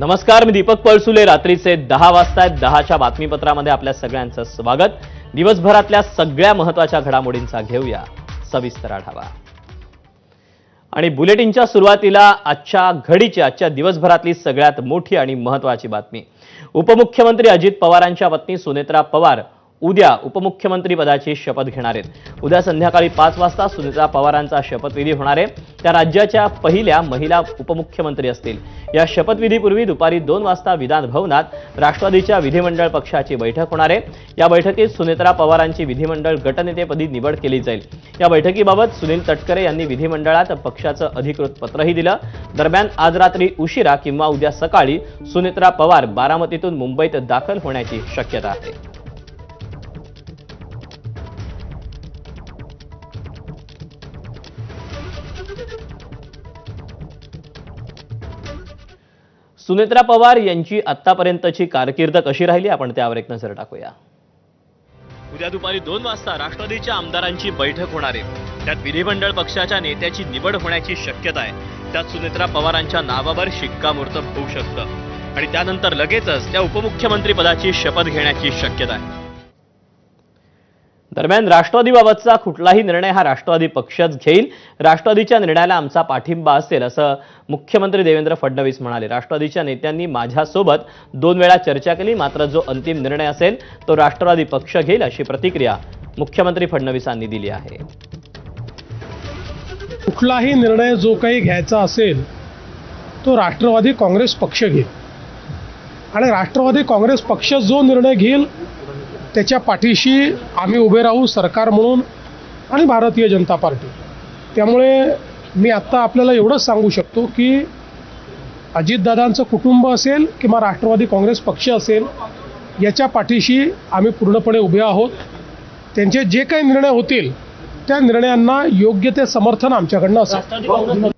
नमस्कार मी दीपक पळसुले. रात्रीचे दहा वाजता आहेत दहाच्या बातमीपत्रामध्ये आपल्या सगळ्यांचं स्वागत. दिवसभरातल्या सगळ्या महत्त्वाच्या घडामोडींचा घेऊया सविस्तर आढावा. आणि बुलेटिनच्या सुरुवातीला आजच्या घडीची आजच्या दिवसभरातली सगळ्यात मोठी आणि महत्वाची बातमी. उपमुख्यमंत्री अजित पवारांच्या पत्नी सुनेत्रा पवार उद्या उपमुख्यमंत्री पदाची शपथ घेणार आहेत. उद्या संध्याकाळी पाच वाजता सुनेत्रा पवारांचा शपथविधी होणार आहे. त्या राज्याच्या पहिल्या महिला उपमुख्यमंत्री असतील. या शपथविधीपूर्वी दुपारी दोन वाजता विधान भवनात राष्ट्रवादीच्या विधिमंडळ पक्षाची बैठक होणार आहे. या बैठकीत सुनेत्रा पवारांची विधिमंडळ गटनेतेपदी निवड केली जाईल. या बैठकीबाबत सुनील तटकरे यांनी विधिमंडळात पक्षाचं अधिकृत पत्रही दिलं. दरम्यान आज रात्री उशिरा किंवा उद्या सकाळी सुनेत्रा पवार बारामतीतून मुंबईत दाखल होण्याची शक्यता आहे. सुनेत्रा पवार यांची आतापर्यंतची कारकीर्द कशी राहिली? आपण त्यावर एक नजर टाकूया. उद्या दुपारी दोन वाजता राष्ट्रवादीच्या आमदारांची बैठक होणार आहे. त्यात विधिमंडळ पक्षाच्या नेत्याची निवड होण्याची शक्यता आहे. त्यात सुनेत्रा पवारांच्या नावावर शिक्कामोर्तब होऊ शकतं. आणि त्यानंतर लगेचच त्या उपमुख्यमंत्री पदाची शपथ घेण्याची शक्यता आहे. दरम्यान राष्ट्रवादीबाबतचा कुठलाही निर्णय हा राष्ट्रवादी पक्षच घेईल. राष्ट्रवादीच्या निर्णयाला आमचा पाठिंबा असेल असं मुख्यमंत्री देवेंद्र फडणवीस म्हणाले. राष्ट्रवादीच्या नेत्यांनी माझ्यासोबत दोन वेळा चर्चा केली मात्र जो अंतिम निर्णय असेल तो राष्ट्रवादी पक्ष घेईल अशी प्रतिक्रिया मुख्यमंत्री फडणवीसांनी दिली आहे. कुठलाही निर्णय जो काही घ्यायचा असेल तो राष्ट्रवादी काँग्रेस पक्ष घेईल. आणि राष्ट्रवादी काँग्रेस पक्ष जो निर्णय घेईल त्याच्या पाठीशी आम्ही उभे राहू सरकार म्हणून आणि भारतीय जनता पार्टी. त्यामुळे मी आत्ता आपल्याला एवढंच सांगू शकतो की अजितदादांचं कुटुंब असेल किंवा राष्ट्रवादी काँग्रेस पक्ष असेल याच्या पाठीशी आम्ही पूर्णपणे उभे आहोत. त्यांचे जे काही निर्णय होतील त्या निर्णयांना योग्य ते समर्थन आमच्याकडनं असेल.